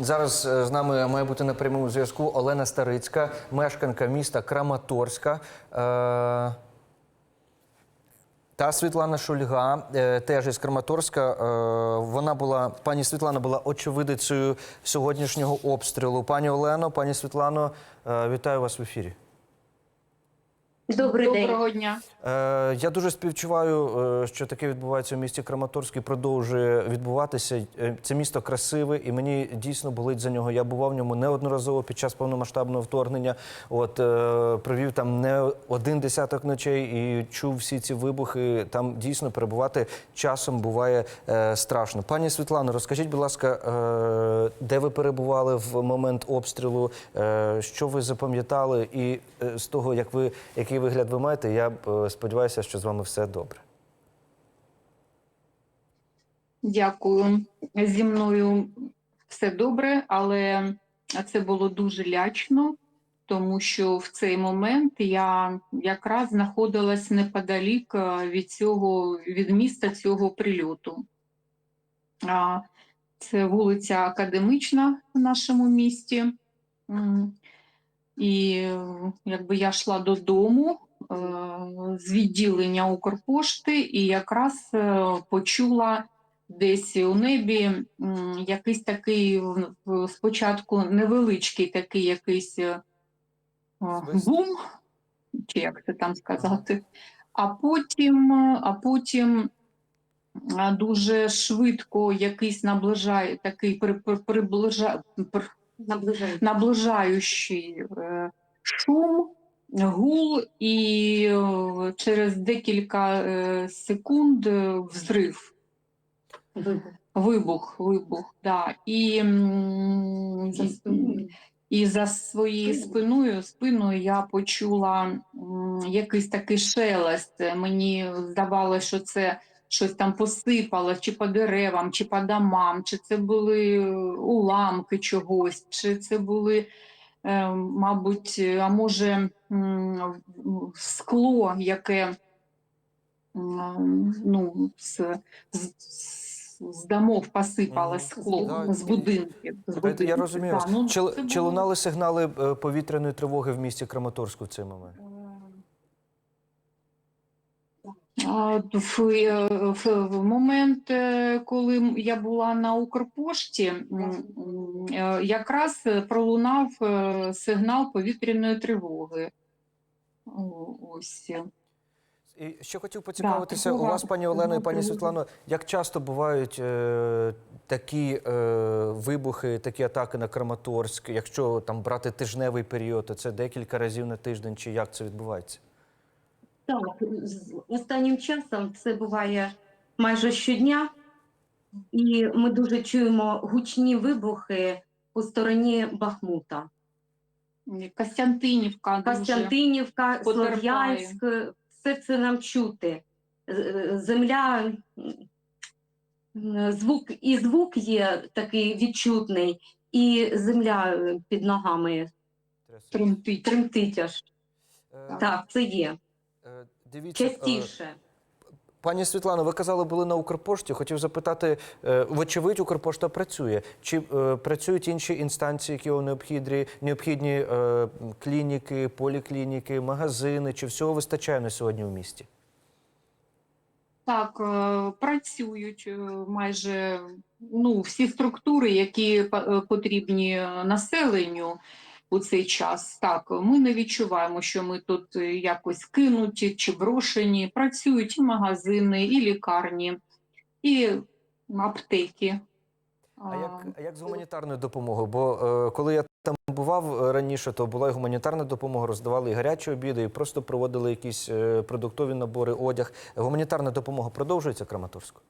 Зараз е, з нами має бути на прямому зв'язку Олена Старицька, мешканка міста Краматорська. Е, Та Світлана Шульга, е, теж із Краматорська. Вона була, пані Світлана була очевидицею сьогоднішнього обстрілу. Пані Олено, пані Світлано, вітаю вас в ефірі. Добрий день. Доброго дня. Е, Я дуже співчуваю, е, що таке відбувається в місті Краматорськ і продовжує відбуватися. Е, Це місто красиве, і мені дійсно болить за нього. Я бував в ньому неодноразово під час повномасштабного вторгнення. От е, провів там не один десяток ночей і чув всі ці вибухи. Там дійсно перебувати часом буває е, страшно. Пані Світлано, розкажіть, будь ласка, е, де ви перебували в момент обстрілу? Е, що ви запам'ятали? І е, з того, як ви який вигляд ви маєте, я е, сподіваюся, що з вами все добре. Дякую. Зі мною все добре, але це було дуже лячно, тому що в цей момент я якраз знаходилась неподалік е, від цього від міста цього прильоту. Це вулиця Академічна в нашому місті. І е, якби я йшла додому е, з відділення Укрпошти і якраз е, почула десь у небі якийсь такий спочатку невеличкий такий якийсь е, бум, чи як це там сказати, а потім, е, а потім дуже швидко якийсь наближає такий при, при, приближа, при, Наближаю. наближаючий е, шум, гул, і е, через декілька е, секунд взрив. Вибух. Вибух, вибух, да. І, За спиною. і за своєю спиною, спиною я почула якийсь такий шелест. Мені здавалося, що це щось там посипало, чи по деревам, чи по домам, чи це були уламки чогось, чи це були, е, мабуть, а може, скло, яке ну, з, з, з домов посипалось скло, з будинків. з Слухайте, я розумію. Да, ну, чи, це чи було- лунали сигнали е, повітряної тривоги в місті Краматорську в цей момент? А, В, е, в, в момент, е, коли я була на Укрпошті, е, якраз пролунав сигнал повітряної тривоги. Ось. І ще хотів поцікавитися у вас, пані Олено і пані. Світлано, як часто бувають е, такі е, вибухи, такі атаки на Краматорськ? Якщо там брати тижневий період, то це декілька разів на тиждень, чи як це відбувається? Так, останнім часом це буває майже щодня, і ми дуже чуємо гучні вибухи у стороні Бахмута. Костянтинівка. Костянтинівка. Слов'янськ, все це нам чути. Земля, звук, і звук є такий відчутний, і земля під ногами тремтить аж. Е, Так, це є. Дивіться, е, Частіше. Пані Світлано, ви казали, були на Укрпошті. Хотів запитати, е, вочевидь, Укрпошта працює. Чи е, працюють інші інстанції, які вам необхідні, необхідні е, клініки, поліклініки, магазини? Чи всього вистачає на сьогодні в місті? Так, е, працюють майже ну, всі структури, які по- потрібні населенню у цей час. Так, ми не відчуваємо, що ми тут е, якось кинуті чи брошені. Працюють і магазини, і лікарні, і аптеки. А як, а як з гуманітарною допомогою? Бо е, коли я там бував е, раніше, то була і гуманітарна допомога, роздавали і гарячі обіди, і просто проводили якісь е, продуктові набори, одяг. Гуманітарна допомога продовжується Краматорську?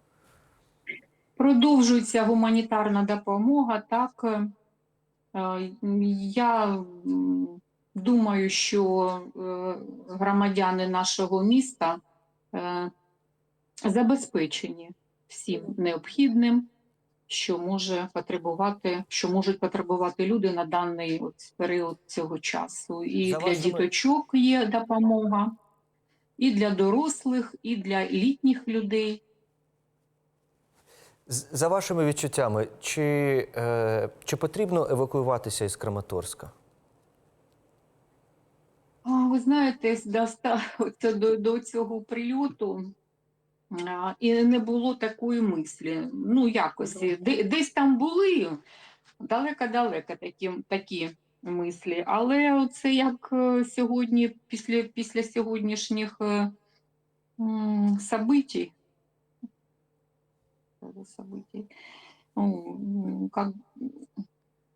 Продовжується гуманітарна допомога. Так, Е, я думаю, що е, громадяни нашого міста е, забезпечені всім необхідним, що може потребувати, що можуть потребувати люди на даний от період цього часу. І За для вашими- діточок є допомога, і для дорослих, і для літніх людей. За вашими відчуттями, чи, е, чи потрібно евакуюватися із Краматорська? Ви знаєте, з- до, до, до цього прильоту а, і не було такої мислі. Ну, якось, де, десь там були далеко-далеко такі, такі мислі. Але це як е, сьогодні, після, після сьогоднішніх е, м, событий, ну, как,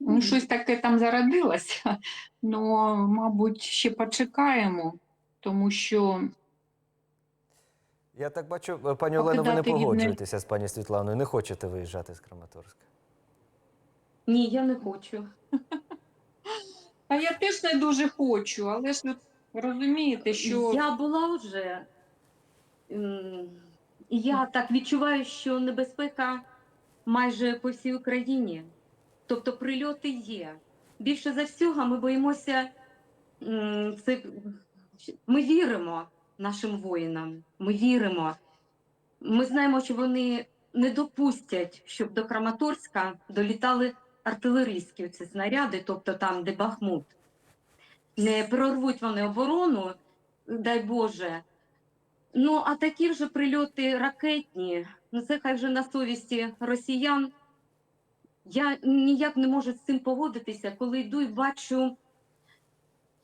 ну, щось таке там зародилося. Ну, мабуть, ще почекаємо, тому що Я так бачу, е, пані Олено, ви не- погоджуєтеся з пані Світланою, не хочете виїжджати з Краматорська. Ні, я не хочу. а я теж не дуже хочу, але ж ви розумієте, що Я була вже. Я так відчуваю, що небезпека майже по всій Україні. Тобто прильоти є. Більше за всього ми боїмося. Це, ми віримо нашим воїнам. Ми віримо. Ми знаємо, що вони не допустять, щоб до Краматорська долітали артилерійські ці снаряди, тобто там, де Бахмут. Не прорвуть вони оборону, дай Боже. Ну, а такі вже прильоти ракетні, ну це хай вже на совісті росіян. Я ніяк не можу з цим погодитися, коли йду і бачу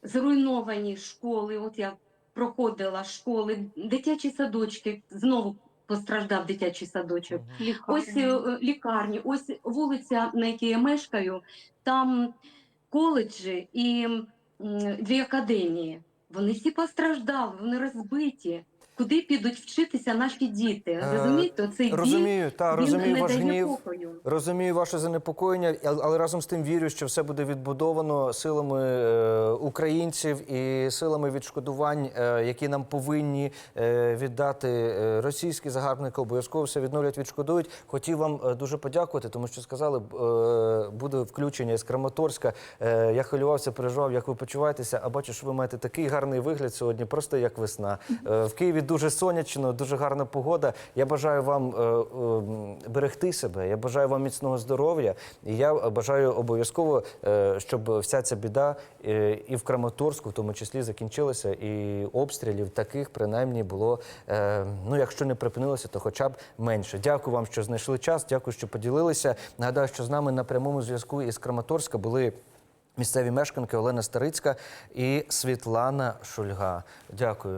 зруйновані школи. От я проходила школи, дитячі садочки, знову постраждав дитячий садочок. Ось е, лікарні, ось вулиця, на якій я мешкаю, там коледжі і дві академії. Вони всі постраждали, вони розбиті. Куди підуть вчитися наші діти? Е, Розумієте, цей Розумію, та розумію ваш гнів. покою. Розумію ваше занепокоєння, але разом з тим вірю, що все буде відбудовано силами е, українців і силами відшкодувань, е, які нам повинні е, віддати російські загарбники. Обов'язково все відновлять, відшкодують. Хотів вам дуже подякувати, тому що сказали, е, буде включення з Краматорська. Е, я хвилювався, переживав, як ви почуваєтеся. А бачу, що ви маєте такий гарний вигляд сьогодні, просто як весна. Е, в Києві дуже сонячно, дуже гарна погода. Я бажаю вам е, е, берегти себе. Я бажаю вам міцного здоров'я. І я бажаю обов'язково, е, щоб вся ця біда е, і в Краматорську, в тому числі, закінчилася, і обстрілів таких принаймні було. е, Ну, якщо не припинилося, то хоча б менше. Дякую вам, що знайшли час. Дякую, що поділилися. Нагадаю, що з нами на прямому зв'язку із Краматорська були. Місцеві мешканки Олена Старицька і Світлана Шульга. Дякую.